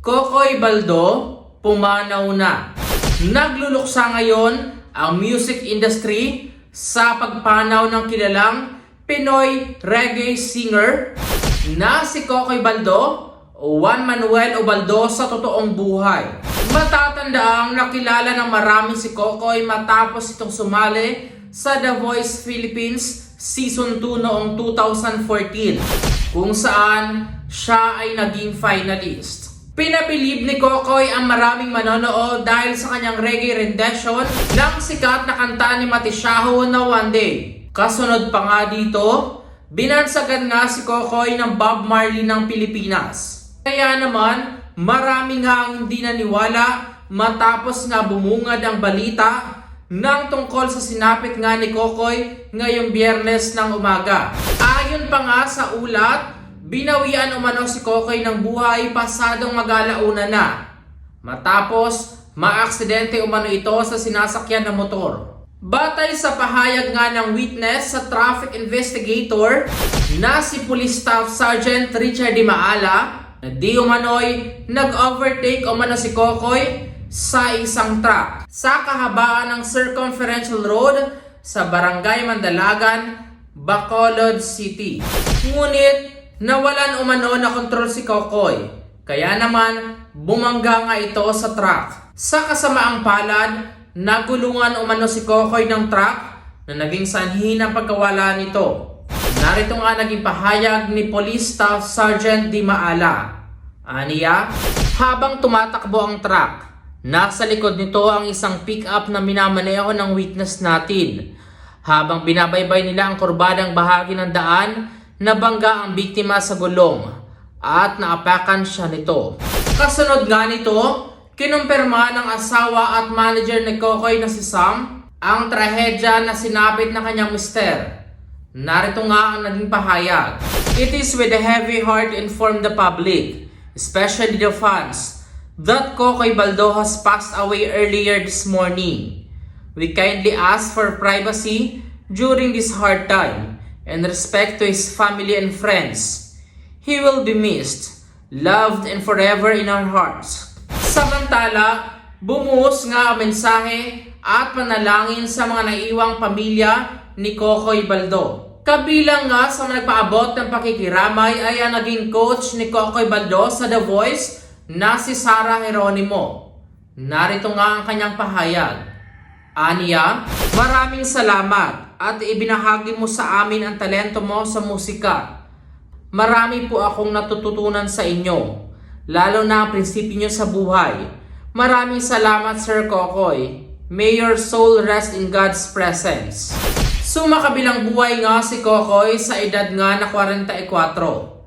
Kokoy Baldo, pumanaw na. Nagluluksa ngayon ang music industry sa pagpanaw ng kilalang Pinoy reggae singer na si Kokoy Baldo o Juan Manuel Ubaldo sa totoong buhay. Matatandaang nakilala ng marami si Kokoy matapos itong sumali sa The Voice Philippines Season 2 noong 2014 kung saan siya ay naging finalist. Pinabilib ni Kokoy ang maraming manonood dahil sa kanyang reggae rendition ng sikat na kanta ni Matisyahu na One Day. Kasunod pa nga dito, binansagan nga si Kokoy ng Bob Marley ng Pilipinas. Kaya naman, marami nga ang hindi naniwala matapos nga bumungad ang balita ng tungkol sa sinapit nga ni Kokoy ngayong biyernes ng umaga. Ayon pa nga sa ulat, binawian umano si Kokoy ng buhay pasadong mag-alauna na. Matapos, maaksidente umano ito sa sinasakyan ng motor. Batay sa pahayag nga ng witness sa traffic investigator na si Police Staff Sergeant Richard Di Maala na di umano'y nag-overtake umano si Kokoy sa isang truck sa kahabaan ng Circumferential Road sa Barangay Mandalagan, Bacolod City. Ngunit nawalan umano na kontrol si Kokoy. Kaya naman bumangga nga ito sa truck. Sa kasamaang palad, nagulungan umano si Kokoy ng truck na naging sanhi ng pagkawala nito. Narito nga naging pahayag ni Police Staff Sergeant Di Maala. Aniya, habang tumatakbo ang truck, nasa likod nito ang isang pick-up na minamaneho ng witness natin. Habang binabaybay nila ang kurbadang bahagi ng daan, nabangga ang biktima sa gulong at naapakan siya nito. Kasunod nga nito, kinumpirma ng asawa at manager ni Kokoy na si Sam ang trahedya na sinapit ng kanyang mister. Narito nga ang naging pahayag. It is with a heavy heart inform the public, especially the fans, that Kokoy Baldo has passed away earlier this morning. We kindly ask for privacy during this hard time and respect to his family and friends. He will be missed, loved and forever in our hearts. Samantala, bumuhos nga ang mensahe at panalangin sa mga naiwang pamilya ni Kokoy Baldo. Kabilang nga sa mga nagpaabot ng pakikiramay ay ang naging coach ni Kokoy Baldo sa The Voice na si Sarah Geronimo. Narito nga ang kanyang pahayag. Aniya, maraming salamat at ibinahagi mo sa amin ang talento mo sa musika. Marami po akong natututunan sa inyo, lalo na ang prinsipyo nyo sa buhay. Maraming salamat Sir Kokoy. May your soul rest in God's presence. Sumakabilang buhay nga si Kokoy sa edad nga na 44.